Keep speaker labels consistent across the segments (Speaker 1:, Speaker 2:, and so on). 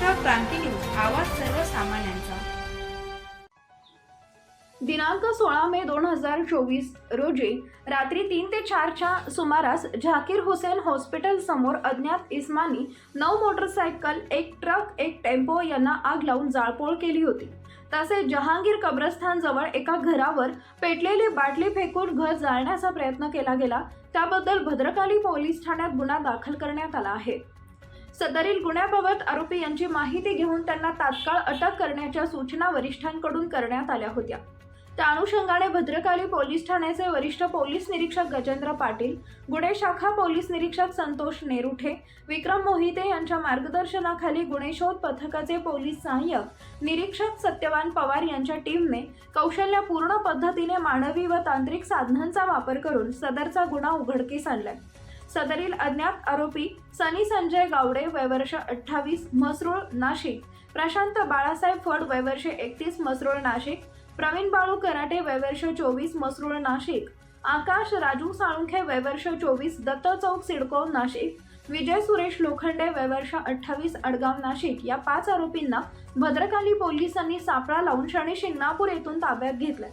Speaker 1: क्रांती news आवाज सर्वसामान्यांचा.
Speaker 2: दिनांक सोळा मे दोन हजार चोवीस रोजी रात्री तीन ते चारच्या सुमारास झाकीर हुसेन हॉस्पिटल समोर अज्ञात इस्मानी नऊ मोटरसायकल एक ट्रक एक टेम्पो यांना आग लावून जाळपोळ केली होती. तसेच जहांगीर कब्रस्थान जवळ एका घरावर पेटलेली बाटली फेकून घर जाळण्याचा प्रयत्न केला गेला. त्याबद्दल भद्रकाली पोलीस ठाण्यात गुन्हा दाखल करण्यात आला आहे. सदरील गुन्ह्याबाबत आरोपी यांची माहिती घेऊन त्यांना तात्काळ अटक करण्याच्या सूचना वरिष्ठांकडून करण्यात आल्या होत्या. त्या अनुषंगाने भद्रकाली पोलीस ठाण्याचे वरिष्ठ पोलीस निरीक्षक गजेंद्र पाटील गुन्हे शाखा पोलीस निरीक्षक संतोष नेरुठे विक्रम मोहिते यांच्या मार्गदर्शनाखाली गुन्हे शोध पथकाचे पोलीस सहाय्यक निरीक्षक सत्यवान पवार यांच्या टीमने कौशल्यपूर्ण पद्धतीने मानवी व तांत्रिक साधनांचा वापर करून सदरचा गुन्हा उघडकीस आणलाय. सदरील अज्ञात आरोपी सनी संजय गावडे वयवर्ष अठ्ठावीस मसरूळ नाशिक. प्रशांत बाळासाहेब फड वयवर्ष एकतीस मसरूळ नाशिक. प्रवीण बाळू कराटे वयवर्ष चोवीस मसरूळ नाशिक. आकाश राजू साळुंखे वयवर्ष चोवीस दत्त चौक सिडको नाशिक. विजय सुरेश लोखंडे वयवर्ष अठ्ठावीस अडगाव नाशिक. या पाच आरोपींना भद्रकाली पोलिसांनी सापळा लावून शनी शिंगणापूर येथून ताब्यात घेतलाय.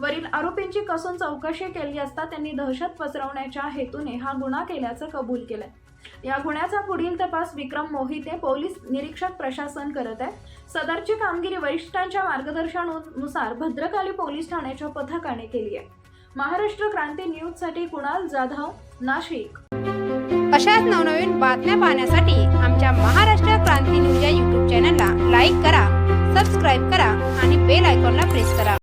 Speaker 2: वरील आरोपींची कसून चौकशी केली असता त्यांनी दहशत पसरवण्याच्या हेतूने हा गुन्हा केल्याचं कबूल केलंय. या गुन्ह्याचा पुढील तपास विक्रम मोहिते पोलीस निरीक्षक प्रशासन करत आहे. सदरची कामगिरी वरिष्ठांच्या मार्गदर्शनानुसार भद्रकाली पोलीस ठाण्याच्या पथकाने केली आहे. महाराष्ट्र क्रांती न्यूजसाठी कुणाल जाधव नाशिक.
Speaker 3: अशाच नवनवीन बातम्या पाहण्यासाठी आमच्या महाराष्ट्र क्रांती न्यूज या युट्यूब चॅनलला लाईक करा सबस्क्राईब करा आणि बेल आयकॉनला प्रेस करा.